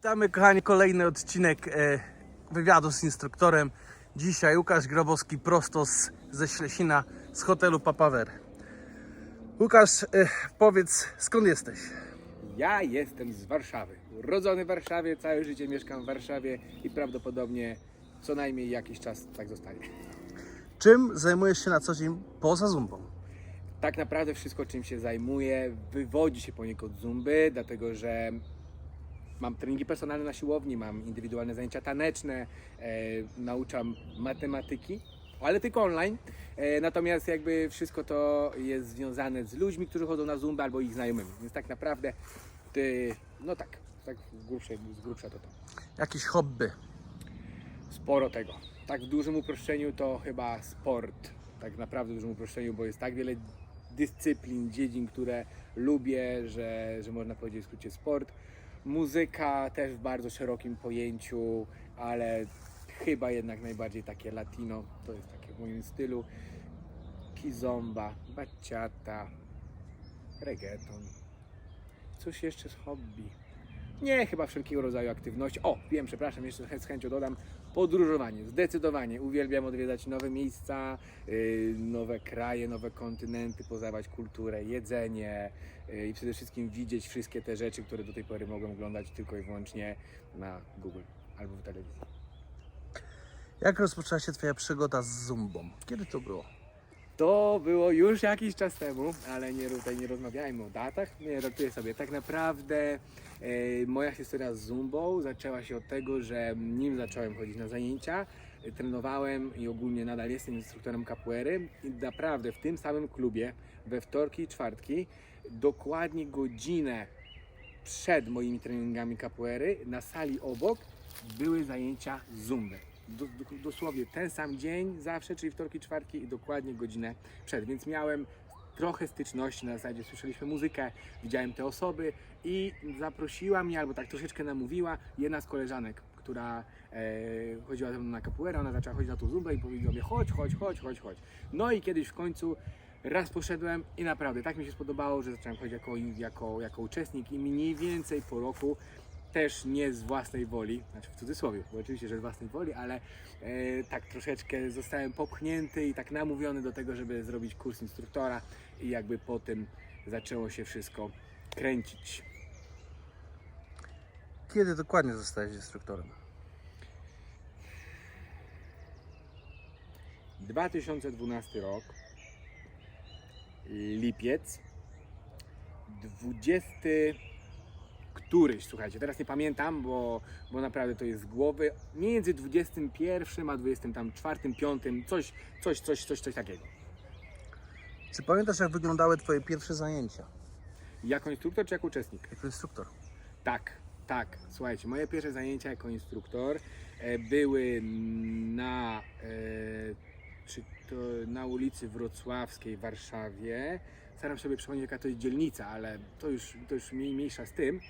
Witamy kochani, kolejny odcinek e, wywiadu z instruktorem. Dzisiaj Łukasz Grabowski prosto z, ze Ślesina z hotelu Papaver. Łukasz, e, powiedz skąd jesteś? Ja jestem z Warszawy. Urodzony w Warszawie, całe życie mieszkam w Warszawie i prawdopodobnie co najmniej jakiś czas tak zostanie. Czym zajmujesz się na co dzień poza zumbą? Tak naprawdę wszystko, czym się zajmuję, wywodzi się poniekąd z zumby, dlatego że mam treningi personalne na siłowni, mam indywidualne zajęcia taneczne, e, nauczam matematyki, ale tylko online. E, natomiast jakby wszystko to jest związane z ludźmi, którzy chodzą na zumbę albo ich znajomymi. Więc tak naprawdę, ty, no tak, tak z grubsza, z grubsza to to. Jakieś hobby? sporo tego. Tak w dużym uproszczeniu to chyba sport. Tak naprawdę w dużym uproszczeniu, bo jest tak wiele dyscyplin, dziedzin, które lubię, że, że można powiedzieć w skrócie sport. Muzyka też w bardzo szerokim pojęciu, ale chyba jednak najbardziej takie latino, to jest takie w moim stylu. Kizomba, bachata, reggaeton. Cóż jeszcze z hobby? Nie, chyba wszelkiego rodzaju aktywności. O, wiem, przepraszam, jeszcze z chęcią dodam. Podróżowanie. Zdecydowanie. Uwielbiam odwiedzać nowe miejsca, yy, nowe kraje, nowe kontynenty, poznawać kulturę, jedzenie yy, i przede wszystkim widzieć wszystkie te rzeczy, które do tej pory mogłem oglądać tylko i wyłącznie na Google albo w telewizji. Jak rozpoczęła się Twoja przygoda z zumbą? Kiedy to było? To było już jakiś czas temu, ale nie, tutaj nie rozmawiajmy o datach. Nie rotuję sobie. Tak naprawdę e, moja historia z Zumbą zaczęła się od tego, że nim zacząłem chodzić na zajęcia, e, trenowałem i ogólnie nadal jestem instruktorem capoeiry i naprawdę w tym samym klubie we wtorki i czwartki dokładnie godzinę przed moimi treningami capoeiry na sali obok były zajęcia zumby. Do, do, dosłownie ten sam dzień zawsze, czyli wtorki, czwartki i dokładnie godzinę przed, więc miałem trochę styczności na zasadzie słyszeliśmy muzykę, widziałem te osoby i zaprosiła mnie, albo tak troszeczkę namówiła jedna z koleżanek, która e, chodziła ze mną na capoeirę, ona zaczęła chodzić na tą zumbę i powiedziała mi chodź, chodź, chodź, chodź, chodź. No i kiedyś w końcu raz poszedłem i naprawdę tak mi się spodobało, że zacząłem chodzić jako, jako, jako uczestnik i mniej więcej po roku też nie z własnej woli, znaczy w cudzysłowie, bo oczywiście, że z własnej woli, ale e, tak troszeczkę zostałem popchnięty i tak namówiony do tego, żeby zrobić kurs instruktora i jakby po tym zaczęło się wszystko kręcić. Kiedy dokładnie zostałeś instruktorem? 2012 rok, lipiec, 20 któryś, słuchajcie, teraz nie pamiętam, bo, bo naprawdę to jest z głowy, między 21 a 24, 5, coś, coś, coś, coś, coś takiego. Czy pamiętasz jak wyglądały Twoje pierwsze zajęcia Jako instruktor czy jako uczestnik? jako instruktor? Tak, tak. Słuchajcie, moje pierwsze zajęcia jako instruktor e, były na, e, czy to na ulicy Wrocławskiej w Warszawie. Staram się sobie przypomnieć, jaka to jest dzielnica, ale to już, to już mniej, mniejsza z tym.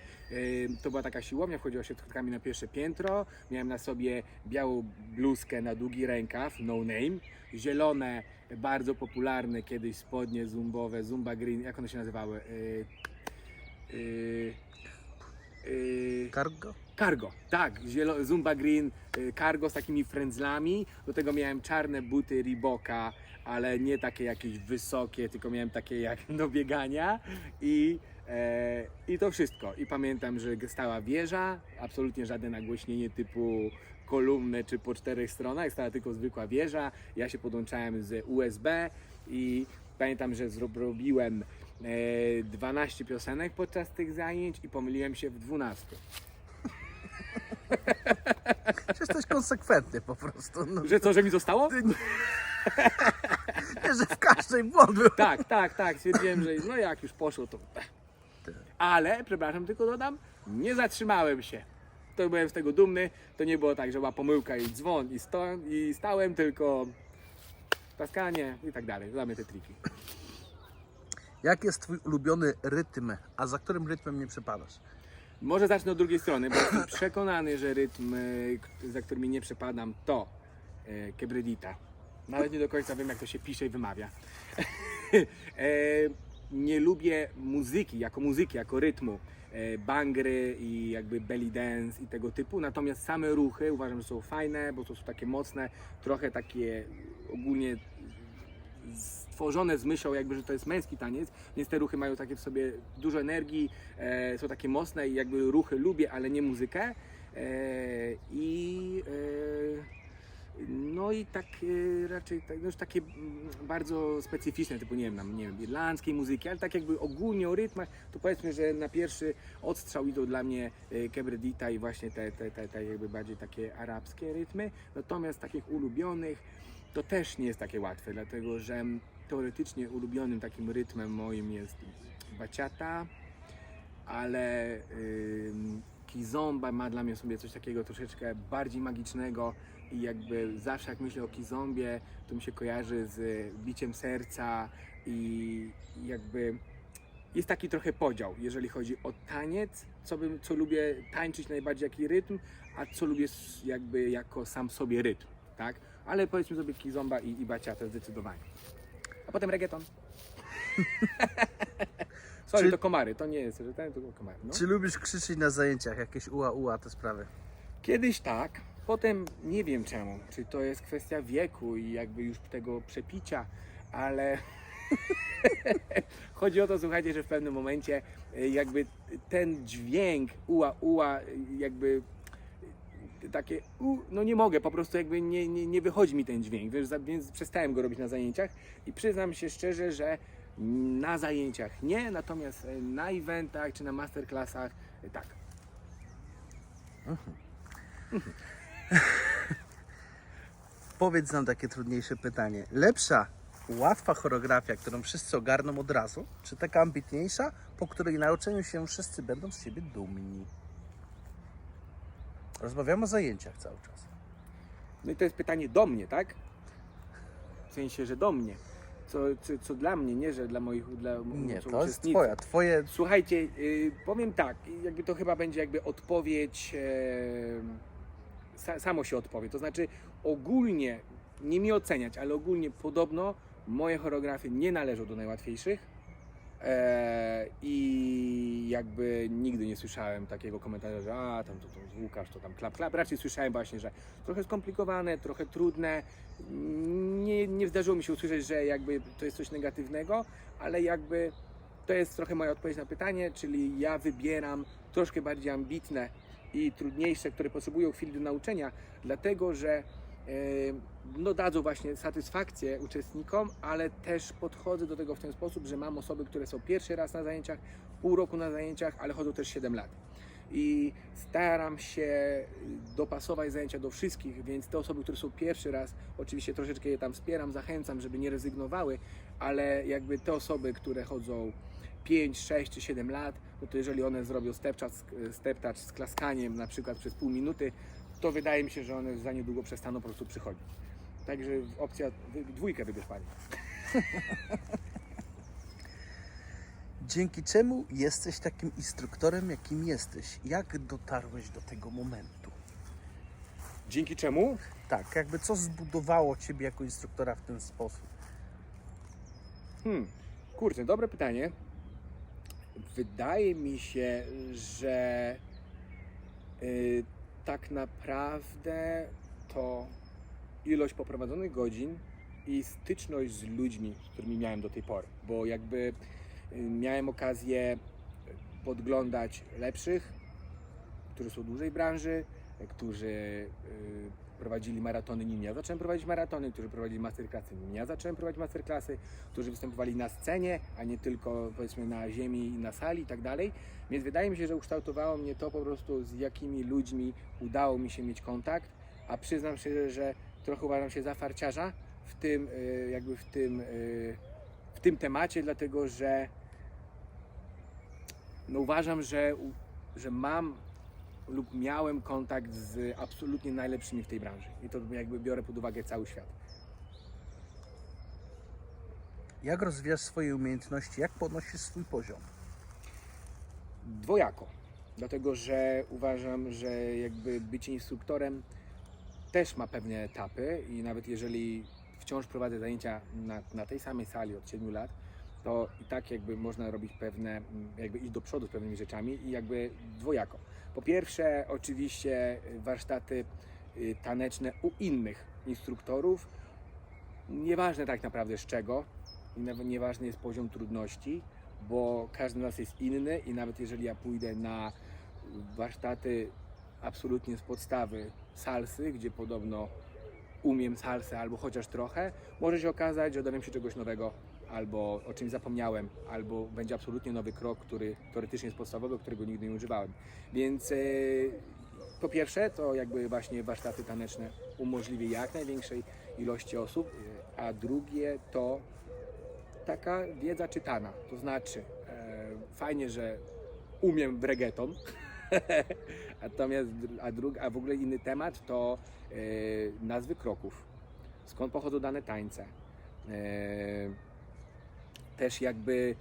To była taka siłownia, wchodziła się schodkami na pierwsze piętro. Miałem na sobie białą bluzkę na długi rękaw, no name. Zielone, bardzo popularne kiedyś spodnie zumbowe, Zumba Green, jak one się nazywały? E, e, Yy, Cargo? Cargo, tak, zielo, Zumba Green, yy, cargo z takimi frędzlami. Do tego miałem czarne buty Reeboka, ale nie takie jakieś wysokie, tylko miałem takie jak do biegania i, e, i to wszystko. I pamiętam, że stała wieża, absolutnie żadne nagłośnienie typu kolumny czy po czterech stronach, stała tylko zwykła wieża. Ja się podłączałem z USB i pamiętam, że zrobiłem e, 12 piosenek podczas tych zajęć i pomyliłem się w 12. Jesteś konsekwentny po prostu? No, Że co, że mi zostało? nie, że w każdej błąd był. Tak, tak, tak. Stwierdziłem, że no jak już poszło, to. Ale, przepraszam, tylko dodam, nie zatrzymałem się. To byłem z tego dumny. To nie było tak, że była pomyłka i dzwon i, sto, i stałem, tylko taskanie i tak dalej. Znamy te triki. Jaki jest Twój ulubiony rytm, a za którym rytmem nie przepadasz? Może zacznę od drugiej strony, bo jestem przekonany, że rytm, e, za którymi nie przepadam, to e, Kebredita. Nawet nie do końca wiem, jak to się pisze i wymawia. e, nie lubię muzyki, jako muzyki, jako rytmu. Bangry i jakby belly dance i tego typu, natomiast same ruchy uważam, że są fajne, bo to są takie mocne, trochę takie ogólnie stworzone z myślą jakby, że to jest męski taniec, więc te ruchy mają takie w sobie dużo energii, e, są takie mocne i jakby ruchy lubię, ale nie muzykę. E, I e, no i tak e, raczej tak, no już takie mm, bardzo specyficzne, typu nie wiem, tam, nie wiem, irlandzkiej muzyki, ale tak jakby ogólnie o rytmach, to powiedzmy, że na pierwszy odstrzał idą dla mnie e, Kebredita i właśnie te, te, te, te jakby bardziej takie arabskie rytmy, natomiast takich ulubionych to też nie jest takie łatwe, dlatego że teoretycznie ulubionym takim rytmem moim jest baciata, ale ym, kizomba ma dla mnie sobie coś takiego troszeczkę bardziej magicznego i jakby zawsze jak myślę o kizombie, to mi się kojarzy z biciem serca i jakby jest taki trochę podział, jeżeli chodzi o taniec, co, bym, co lubię tańczyć najbardziej jaki rytm, a co lubię jakby jako sam sobie rytm, tak? Ale powiedzmy sobie kizomba i, i baciata zdecydowanie. A potem reggaeton. Sorry, Czy- to komary, to nie jest, ten, to komary. No. Czy lubisz krzyczeć na zajęciach? Jakieś ua, ua, te sprawy? Kiedyś tak, potem nie wiem czemu. Czy to jest kwestia wieku i jakby już tego przepicia, ale chodzi o to, słuchajcie, że w pewnym momencie y, jakby ten dźwięk ua, y, jakby takie no nie mogę, po prostu jakby nie, nie, nie wychodzi mi ten dźwięk, wiesz, więc przestałem go robić na zajęciach i przyznam się szczerze, że na zajęciach nie, natomiast y, na eventach czy na masterclassach y, tak. Powiedz nam takie trudniejsze pytanie. Lepsza, łatwa choreografia, którą wszyscy ogarną od razu, czy taka ambitniejsza, po której nauczeniu się wszyscy będą z siebie dumni? Rozmawiamy o zajęciach cały czas. No i to jest pytanie do mnie, tak? W sensie, że do mnie. Co, co, co dla mnie, nie, że dla moich dla Nie, to jest twoja, twoje... Słuchajcie, y, powiem tak, jakby to chyba będzie jakby odpowiedź, e, sa, samo się odpowie. To znaczy ogólnie, nie mi oceniać, ale ogólnie podobno moje choreografie nie należą do najłatwiejszych. E, I jakby nigdy nie słyszałem takiego komentarza, że a tam to, to Łukasz to tam klap, klap. Raczej słyszałem właśnie, że trochę skomplikowane, trochę trudne. Nie, nie zdarzyło mi się usłyszeć, że jakby to jest coś negatywnego, ale jakby to jest trochę moja odpowiedź na pytanie, czyli ja wybieram troszkę bardziej ambitne i trudniejsze, które potrzebują chwili do nauczenia, dlatego że e, no, dadzą właśnie satysfakcję uczestnikom, ale też podchodzę do tego w ten sposób, że mam osoby, które są pierwszy raz na zajęciach, pół roku na zajęciach, ale chodzą też 7 lat. I staram się dopasować zajęcia do wszystkich, więc te osoby, które są pierwszy raz, oczywiście troszeczkę je tam wspieram, zachęcam, żeby nie rezygnowały, ale jakby te osoby, które chodzą 5, 6 czy 7 lat, no to jeżeli one zrobią step touch, step touch z klaskaniem na przykład przez pół minuty, to wydaje mi się, że one za niedługo przestaną po prostu przychodzić. Także opcja dwójkę wybierz Pani. Dzięki czemu jesteś takim instruktorem, jakim jesteś? Jak dotarłeś do tego momentu? Dzięki czemu? Tak, jakby co zbudowało Ciebie jako instruktora w ten sposób? Hmm, kurczę, dobre pytanie. Wydaje mi się, że y, tak naprawdę to ilość poprowadzonych godzin i styczność z ludźmi, z którymi miałem do tej pory, bo jakby y, miałem okazję podglądać lepszych, którzy są dłużej branży, którzy y, prowadzili maratony, nim ja zacząłem prowadzić maratony, którzy prowadzili masterclassy, nim ja zacząłem prowadzić masterclassy, którzy występowali na scenie, a nie tylko powiedzmy na ziemi i na sali i tak dalej. Więc wydaje mi się, że ukształtowało mnie to po prostu z jakimi ludźmi udało mi się mieć kontakt, a przyznam szczerze, że trochę uważam się za farciarza w tym, y, jakby w tym, y, w tym temacie, dlatego że no uważam, że, że mam lub miałem kontakt z absolutnie najlepszymi w tej branży. I to jakby biorę pod uwagę cały świat. Jak rozwijasz swoje umiejętności? Jak podnosisz swój poziom? Dwojako. Dlatego, że uważam, że jakby bycie instruktorem też ma pewne etapy i nawet jeżeli wciąż prowadzę zajęcia na, na tej samej sali od 7 lat, to i tak jakby można robić pewne, mm, jakby iść do przodu z pewnymi rzeczami i jakby dwojako. Po pierwsze, oczywiście y, warsztaty y, taneczne u innych instruktorów, nieważne tak naprawdę z czego, i nawet nieważny jest poziom trudności, bo każdy z nas jest inny i nawet jeżeli ja pójdę na warsztaty absolutnie z podstawy salsy, gdzie podobno umiem salsę albo chociaż trochę, może się okazać, że dowiem się czegoś nowego albo o czymś zapomniałem, albo będzie absolutnie nowy krok, który teoretycznie jest podstawowy, którego nigdy nie używałem. Więc e, po pierwsze, to jakby właśnie warsztaty taneczne umożliwi jak największej ilości osób, e, a drugie to taka wiedza czytana. To znaczy, e, fajnie, że umiem bregeton, natomiast a, drug, a w ogóle inny temat to e, nazwy kroków. Skąd pochodzą dane tańce. E, też jakby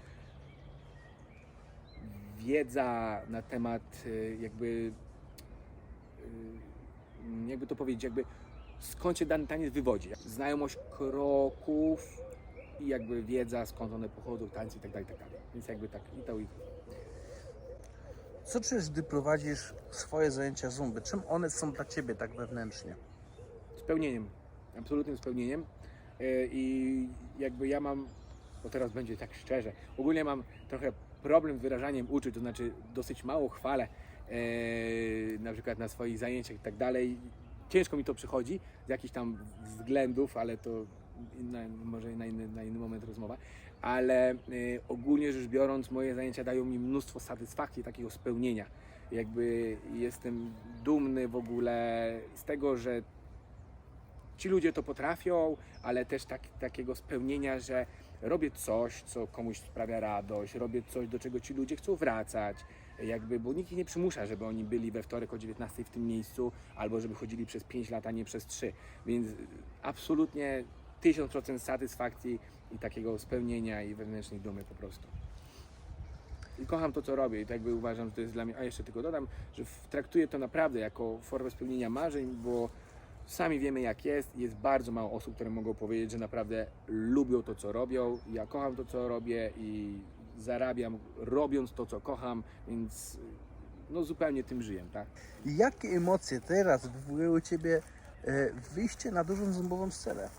wiedza na temat e, jakby jakby to powiedzieć, jakby skąd się dany taniec wywodzi. Znajomość kroków i jakby wiedza skąd one pochodzą, tańce i tak dalej, tak dalej. Więc jakby tak i to i Co czujesz, gdy prowadzisz swoje zajęcia zumby? Czym one są dla Ciebie tak wewnętrznie? spełnieniem, absolutnym spełnieniem E, i jakby ja mam, bo teraz będzie tak szczerze, ogólnie mam trochę problem z wyrażaniem uczuć, to znaczy dosyć mało chwalę e, na przykład na swoich zajęciach i tak dalej. Ciężko mi to przychodzi z jakichś tam względów, ale to może na inny, na inny moment rozmowa, ale e, ogólnie rzecz biorąc moje zajęcia dają mi mnóstwo satysfakcji, takiego spełnienia. Jakby jestem dumny w ogóle z tego, że ci ludzie to potrafią, ale też tak, takiego spełnienia, że robię coś, co komuś sprawia radość, robię coś, do czego ci ludzie chcą wracać. Jakby, bo nikt ich nie przymusza, żeby oni byli we wtorek o 19 w tym miejscu, albo żeby chodzili przez 5 lat, a nie przez 3. Więc absolutnie 1000% satysfakcji i takiego spełnienia i wewnętrznej dumy po prostu. I kocham to, co robię i tak jakby uważam, że to jest dla mnie, a jeszcze tylko dodam, że traktuję to naprawdę jako formę spełnienia marzeń, bo Sami wiemy jak jest, jest bardzo mało osób, które mogą powiedzieć, że naprawdę lubią to, co robią. Ja kocham to, co robię i zarabiam robiąc to, co kocham, więc no zupełnie tym żyję, tak? I jakie emocje teraz wywołuje u Ciebie e, wyjście na dużą zumbową scenę?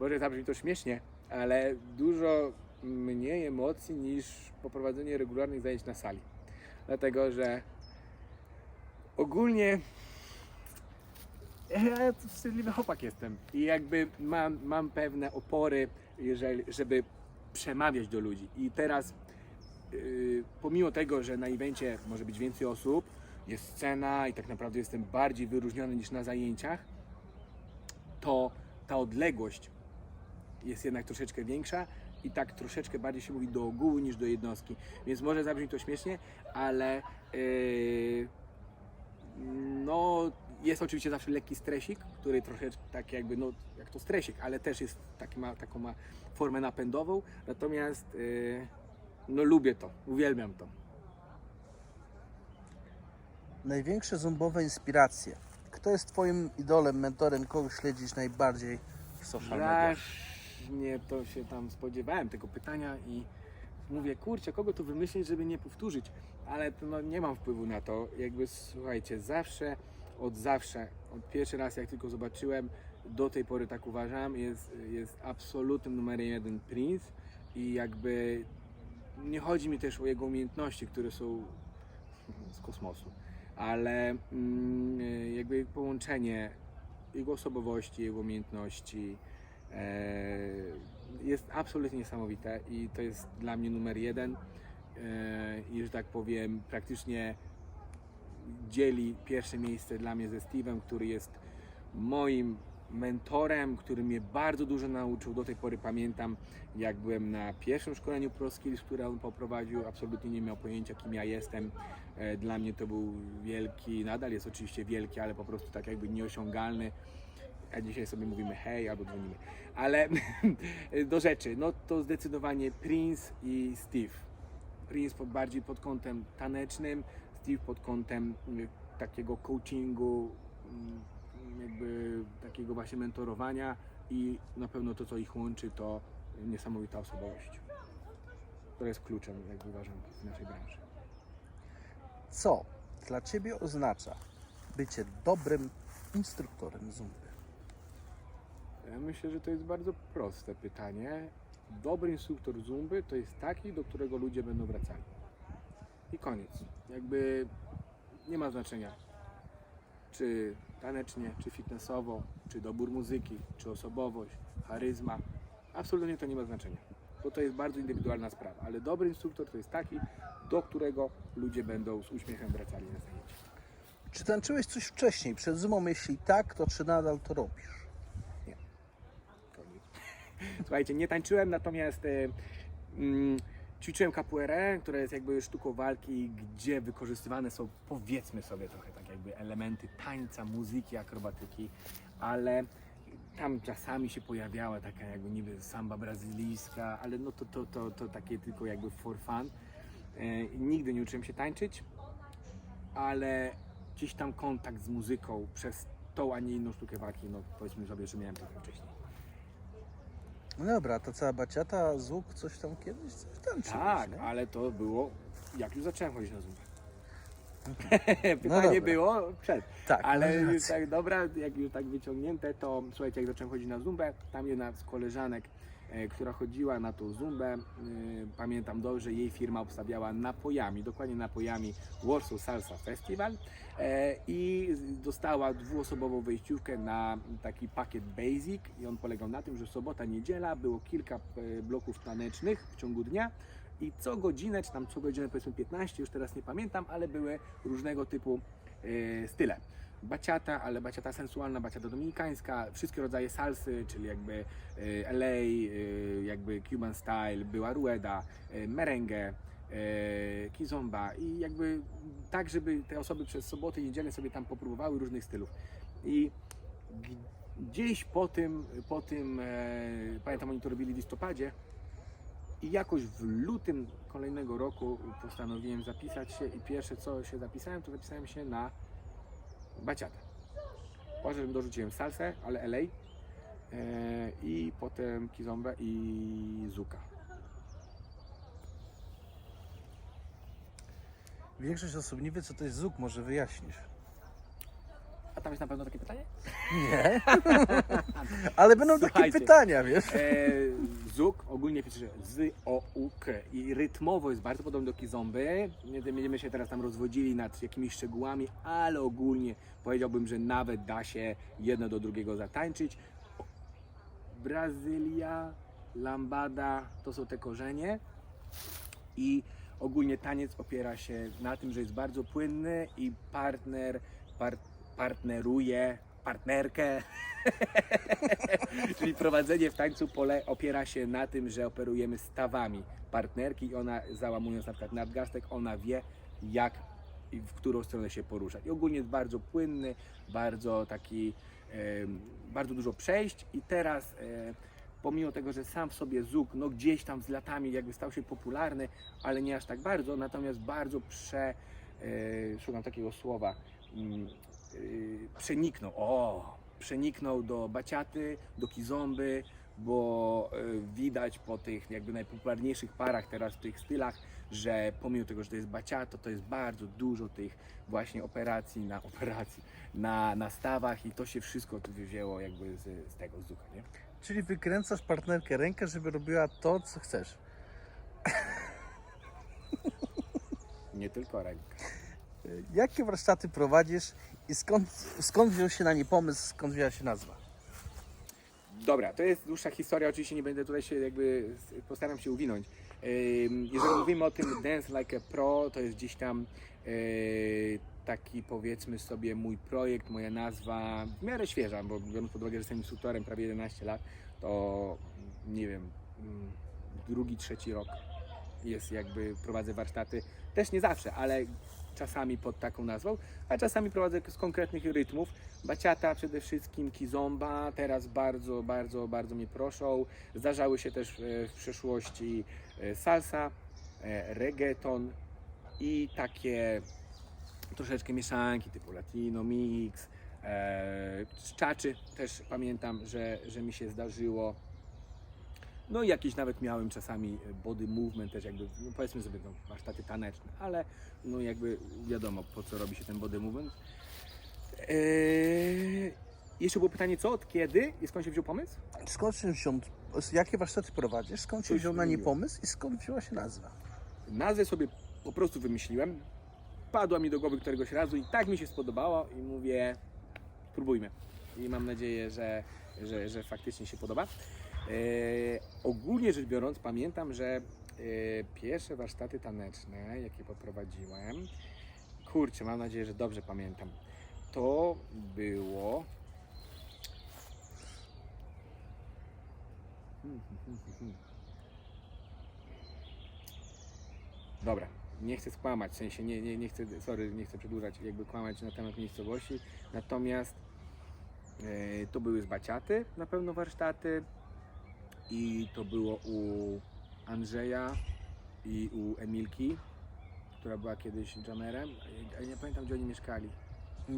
Może zabrzmi to śmiesznie, ale dużo mniej emocji niż poprowadzenie regularnych zajęć na sali. Dlatego, że ogólnie ja to wstydliwy chłopak jestem i jakby mam, mam pewne opory, jeżeli, żeby przemawiać do ludzi. I teraz, yy, pomimo tego, że na evencie może być więcej osób, jest scena i tak naprawdę jestem bardziej wyróżniony niż na zajęciach, to ta odległość jest jednak troszeczkę większa i tak troszeczkę bardziej się mówi do ogółu niż do jednostki. Więc może zabrzmi to śmiesznie, ale yy, no jest oczywiście zawsze lekki stresik, który troszeczkę tak jakby, no jak to stresik, ale też jest taki ma, taką ma formę napędową, natomiast yy, no lubię to, uwielbiam to. Największe zumbowe inspiracje. Kto jest Twoim idolem, mentorem, kogo śledzisz najbardziej w social mediach? Strasznie to się tam spodziewałem tego pytania i mówię, kurczę, kogo tu wymyślić, żeby nie powtórzyć, ale to, no, nie mam wpływu na to. Jakby słuchajcie, zawsze, od zawsze, od pierwszy raz jak tylko zobaczyłem, do tej pory tak uważam, jest, jest absolutnym numerem jeden Prince i jakby nie chodzi mi też o jego umiejętności, które są z kosmosu, ale mm, jakby połączenie jego osobowości, jego umiejętności jest absolutnie niesamowite i to jest dla mnie numer jeden e, i że tak powiem praktycznie dzieli pierwsze miejsce dla mnie ze Steve'em, który jest moim mentorem, który mnie bardzo dużo nauczył. Do tej pory pamiętam, jak byłem na pierwszym szkoleniu ProSkills, które on poprowadził, absolutnie nie miał pojęcia, kim ja jestem. E, Dla mnie to był wielki, nadal jest oczywiście wielki, ale po prostu tak jakby nieosiągalny. A dzisiaj sobie mówimy hej albo dzwonimy. Ale do rzeczy, no to zdecydowanie Prince i Steve. Prince pod, bardziej pod kątem tanecznym, Steve pod kątem y, takiego coachingu, mm, jakby takiego właśnie mentorowania i na pewno to, co ich łączy, to niesamowita osobowość, która jest kluczem, jak uważam, w naszej branży. Co dla Ciebie oznacza bycie dobrym instruktorem zumby? Ja myślę, że to jest bardzo proste pytanie. Dobry instruktor zumby to jest taki, do którego ludzie będą wracali. I koniec. Jakby nie ma znaczenia, czy tanecznie, czy fitnessowo, czy dobór muzyki, czy osobowość, charyzma. Absolutnie to nie ma znaczenia, bo to jest bardzo indywidualna sprawa. Ale dobry instruktor to jest taki, do którego ludzie będą z uśmiechem wracali na zajęcia. Czy tańczyłeś coś wcześniej, przed zumą? Jeśli tak, to czy nadal to robisz? Słuchajcie, nie tańczyłem, natomiast e, mm, ćwiczyłem capoeirę, która jest jakby sztuką walki, gdzie wykorzystywane są powiedzmy sobie trochę tak jakby elementy tańca, muzyki, akrobatyki, ale tam czasami się pojawiała taka jakby niby samba brazylijska, ale no to, to, to, to takie tylko jakby for fun. E, nigdy nie uczyłem się tańczyć, ale gdzieś tam kontakt z muzyką przez tą, a nie inną sztukę walki, no powiedzmy sobie, że miałem trochę wcześniej. No dobra, ta cała baciata, zwłok, coś tam kiedyś coś tańczyłeś, Tak, nie? ale to było jak już zacząłem chodzić na Zoom. No Pytanie dobra. było przed. Tak, Ale masz już rację. tak dobra, jak już tak wyciągnięte, to słuchajcie, jak zacząłem chodzić na Zumbę, tam jedna z koleżanek, która chodziła na tą Zumbę, e, pamiętam dobrze, jej firma obstawiała napojami, dokładnie napojami Warsaw Salsa Festival e, i dostała dwuosobową wejściówkę na taki pakiet Basic i on polegał na tym, że sobota, niedziela było kilka e, bloków tanecznych w ciągu dnia i co godzinę, czy tam co godzinę powiedzmy 15, już teraz nie pamiętam, ale były różnego typu e, style. Baciata, ale baciata sensualna, baciata dominikańska, wszystkie rodzaje salsy, czyli jakby e, LA, e, jakby Cuban style, była rueda, e, merengue, kizomba i jakby tak, żeby te osoby przez sobotę i niedzielę sobie tam popróbowały różnych stylów. I gdzieś po tym, po tym pamiętam oni to robili w listopadzie, i jakoś w lutym kolejnego roku postanowiłem zapisać się i pierwsze co się zapisałem, to zapisałem się na baciatę. Potem dorzuciłem salsę, ale LA e, i potem kizombę i zuka. Większość osób nie wie, co to jest zuk, może wyjaśnisz. A tam jest na pewno takie pytanie? Nie. Ale będą takie Słuchajcie. pytania, wiesz? E, zuk ogólnie pisze się z o u k i rytmowo jest bardzo podobny do kizomby. Nie będziemy się teraz tam rozwodzili nad jakimiś szczegółami, ale ogólnie powiedziałbym, że nawet da się jedno do drugiego zatańczyć. Brazylia, lambada to są te korzenie i ogólnie taniec opiera się na tym, że jest bardzo płynny i partner par, partneruje partnerkę Czyli prowadzenie w tańcu pole opiera się na tym, że operujemy stawami partnerki i ona załamując na przykład nadgarstek, ona wie jak i w którą stronę się poruszać. I ogólnie jest bardzo płynny, bardzo taki, em, bardzo dużo przejść i teraz e, pomimo tego, że sam w sobie ZUK no gdzieś tam z latami jakby stał się popularny, ale nie aż tak bardzo, natomiast bardzo prze, e, szukam takiego słowa, mm, przeniknął, o, przeniknął do baciaty, do kizomby, bo y, widać po tych jakby najpopularniejszych parach teraz w tych stylach, że pomimo tego, że to jest baciato, to jest bardzo dużo tych właśnie operacji na operacji, na, na stawach i to się wszystko tu wzięło jakby z, z tego z ducha, nie? Czyli wykręcasz partnerkę rękę, żeby robiła to, co chcesz. Nie tylko ręka. Jakie warsztaty prowadzisz i skąd, skąd wziął się na nie pomysł, skąd wzięła się nazwa? Dobra, to jest dłuższa historia, oczywiście nie będę tutaj się jakby, postaram się uwinąć. Jeżeli mówimy o tym Dance Like a Pro, to jest gdzieś tam yy, taki powiedzmy sobie mój projekt, moja nazwa, w miarę świeża, bo biorąc pod uwagę, że jestem instruktorem prawie 11 lat, to nie wiem, mm, drugi, trzeci rok jest jakby, prowadzę warsztaty, też nie zawsze, ale czasami pod taką nazwą, a czasami prowadzę z konkretnych rytmów. Baciata przede wszystkim, kizomba, teraz bardzo, bardzo, bardzo mnie proszą. Zdarzały się też e, w przeszłości e, salsa, e, reggaeton i takie troszeczkę mieszanki typu latino, mix, czaczy też pamiętam, że, że mi się zdarzyło. No i jakieś nawet miałem czasami body movement też jakby, no powiedzmy sobie no, warsztaty taneczne, ale no jakby wiadomo po co robi się ten body movement. Eee, jeszcze było pytanie co, od kiedy i skąd się wziął pomysł? Skąd się wziął, jakie warsztaty prowadzisz, skąd się wziął na nie wymieniłem. pomysł i skąd wzięła się nazwa? Nazwę sobie po prostu wymyśliłem. Padła mi do głowy któregoś razu i tak mi się spodobało i mówię, spróbujmy. I mam nadzieję, że, że, że faktycznie się podoba. E, ogólnie rzecz biorąc, pamiętam, że e, pierwsze warsztaty taneczne, jakie poprowadziłem, kurczę, mam nadzieję, że dobrze pamiętam. To było. Dobra, nie chcę skłamać, w sensie nie, nie, nie chcę, sorry, nie chcę przedłużać, jakby kłamać na temat miejscowości, natomiast e, to były z Baciaty na pewno warsztaty i to było u Andrzeja i u Emilki, która była kiedyś jamerem, ale nie pamiętam gdzie oni mieszkali.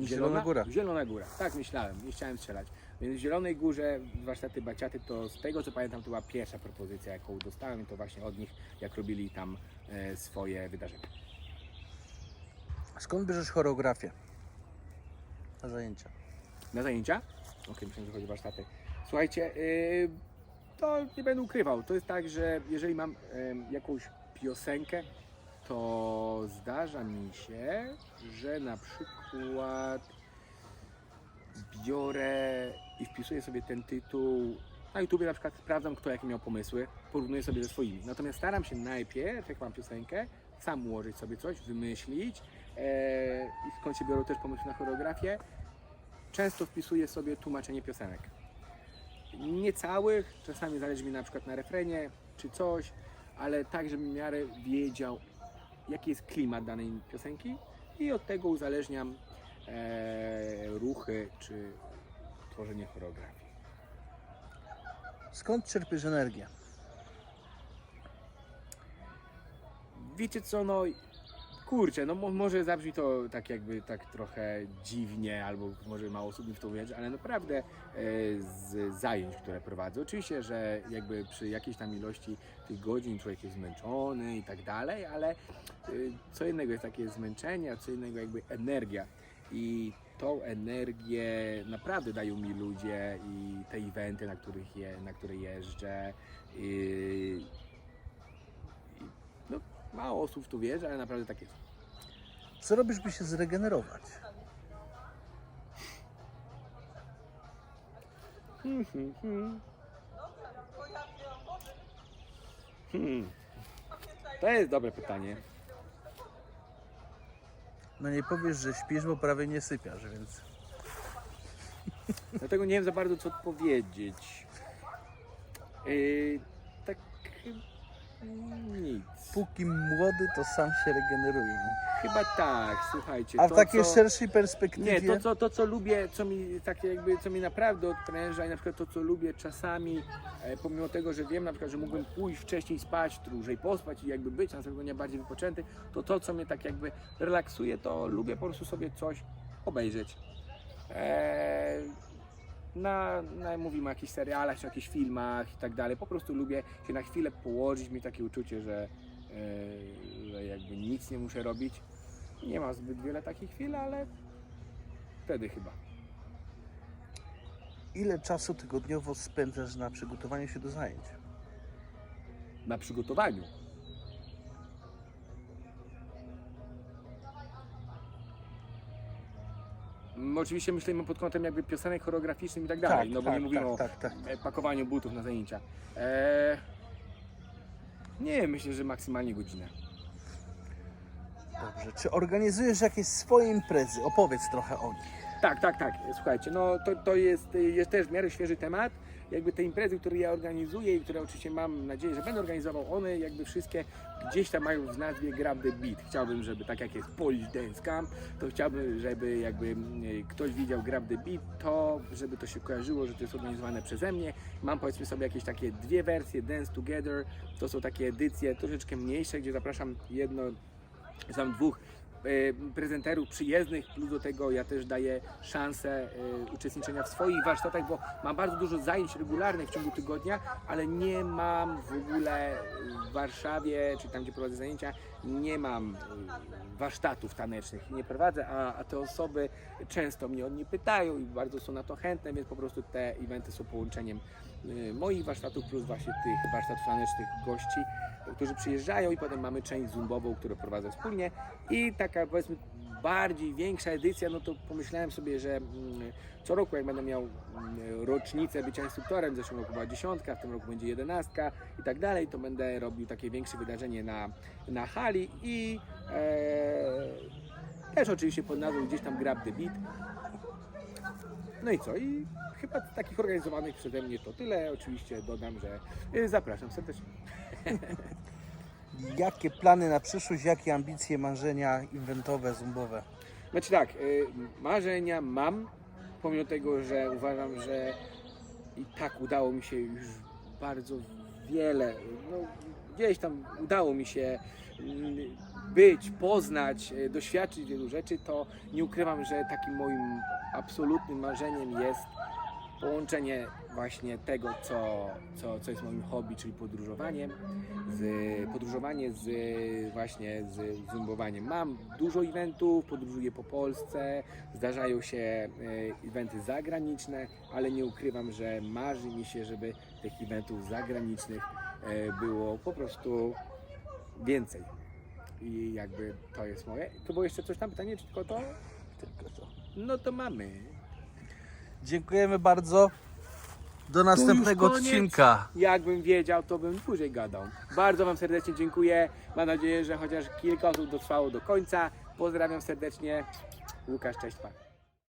Zielona Góra. Zielona Góra, tak myślałem, nie chciałem strzelać. Więc w Zielonej Górze warsztaty Baciaty to z tego co pamiętam to była pierwsza propozycja jaką dostałem i to właśnie od nich jak robili tam e, swoje wydarzenia. Skąd bierzesz choreografię na zajęcia? Na zajęcia? Okej, myślałem, że chodzi o warsztaty. Słuchajcie, yy, to nie będę ukrywał. To jest tak, że jeżeli mam jakąś piosenkę, to zdarza mi się, że na przykład biorę i wpisuję sobie ten tytuł. Na YouTubie na przykład sprawdzam, kto jakie miał pomysły, porównuję sobie ze swoimi. Natomiast staram się najpierw, jak mam piosenkę, sam ułożyć sobie coś, wymyślić e, i skąd się biorą też pomysły na choreografię. Często wpisuję sobie tłumaczenie piosenek. Nie całych, czasami zależy mi na przykład na refrenie czy coś, ale tak, żebym w miarę wiedział, jaki jest klimat danej piosenki i od tego uzależniam e, ruchy czy tworzenie choreografii. Skąd czerpiesz energię? Wiecie co, no kurczę, no mo- może zabrzmi to tak jakby tak trochę dziwnie, albo może mało osób mi w to uwierzy, ale naprawdę e, z zajęć, które prowadzę, oczywiście, że jakby przy jakiejś tam ilości tych godzin człowiek jest zmęczony i tak dalej, ale e, co innego jest takie zmęczenie, a co innego jakby energia. I tą energię naprawdę dają mi ludzie i te eventy, na, których je, na które jeżdżę i, mało osób w to wierzy, ale naprawdę tak jest. Co robisz, by się zregenerować? Hmm, hmm, hmm. Hmm. To jest dobre pytanie. No nie powiesz, że śpisz, bo prawie nie sypiasz, więc... Dlatego nie wiem za bardzo co odpowiedzieć. Yy, tak nic. Póki młody, to sam się regeneruje. Chyba tak, słuchajcie. A w to, takiej co... szerszej perspektywie... Nie, to co, to co lubię, co mi takie jakby, co mi naprawdę odpręża i na przykład to co lubię czasami, e, pomimo tego, że wiem na przykład, że mógłbym pójść wcześniej spać, dłużej pospać i jakby być następnego dnia bardziej wypoczęty, to to co mnie tak jakby relaksuje, to lubię po prostu sobie coś obejrzeć. E, na, na mówimy o jakichś serialach, czy jakichś filmach i tak dalej. Po prostu lubię się na chwilę położyć, mieć takie uczucie, że, e, że jakby nic nie muszę robić. Nie ma zbyt wiele takich chwil, ale wtedy chyba. Ile czasu tygodniowo spędzasz na przygotowaniu się do zajęć? Na przygotowaniu. Mm, Oczywiście myślimy pod kątem jakby piosenek choreograficznych i tak dalej, no bo nie mówimy o tak, tak, tak. e, pakowaniu butów na zajęcia. Eee, nie, myślę, że maksymalnie godzinę. Dobrze. Czy organizujesz jakieś swoje imprezy? Opowiedz trochę o nich. Tak, tak, tak. Słuchajcie, no to, to jest, jest też w miarę świeży temat. Jakby te imprezy, które ja organizuję i które oczywiście mam nadzieję, że będę organizował, one jakby wszystkie gdzieś tam mają w nazwie Grab the Beat. Chciałbym, żeby tak jak jest Polish Dance Camp, to chciałbym, żeby jakby mm, ktoś widział Grab the Beat, to żeby to się kojarzyło, że to jest organizowane przeze mnie. Mam powiedzmy sobie jakieś takie dwie wersje Dance Together. To są takie edycje troszeczkę mniejsze, gdzie zapraszam jedno, tam dwóch prezenterów przyjezdnych, plus do tego ja też daję szansę e, uczestniczenia w swoich warsztatach, bo mam bardzo dużo zajęć regularnych w ciągu tygodnia, ale nie mam w ogóle w Warszawie, czy tam gdzie prowadzę zajęcia, nie mam e, warsztatów tanecznych, nie prowadzę, a, a te osoby często mnie o nie pytają i bardzo są na to chętne, więc po prostu te eventy są połączeniem moich warsztatów plus właśnie tych warsztatów tanecznych gości, którzy przyjeżdżają i potem mamy część zumbową, którą prowadzę wspólnie i taka powiedzmy bardziej większa edycja, no to pomyślałem sobie, że mm, co roku jak będę miał mm, rocznicę bycia instruktorem, w zeszłym roku była dziesiątka, w tym roku będzie jedenastka i tak dalej, to będę robił takie większe wydarzenie na, na hali i e, też oczywiście pod nazwą gdzieś tam Grab the Beat. No i co? I chyba takich organizowanych przeze mnie to tyle. Oczywiście dodam, że y, zapraszam serdecznie. Jakie plany na przyszłość, jakie ambicje, marzenia inwentowe, zumbowe? Znaczy tak, y, marzenia mam, pomimo tego, że uważam, że i tak udało mi się już bardzo wiele, no, gdzieś tam udało mi się mm, być, poznać, y, doświadczyć wielu rzeczy, to nie ukrywam, że takim moim absolutnym marzeniem jest połączenie właśnie tego, co, co, co jest moim hobby, czyli podróżowaniem, z, podróżowanie z właśnie z zumbowaniem. Mam dużo eventów, podróżuję po Polsce, zdarzają się e, eventy zagraniczne, ale nie ukrywam, że marzy mi się, żeby tych eventów zagranicznych e, było po prostu więcej. I jakby to jest moje. To było jeszcze coś tam pytanie, czy tylko to? Tylko to. No to mamy. Dziękujemy bardzo. Do następnego koniec. odcinka. Jakbym wiedział, to bym dłużej gadał. Bardzo Wam serdecznie dziękuję. Mam nadzieję, że chociaż kilka osób dotrwało do końca. Pozdrawiam serdecznie. Łukasz, cześć, pa.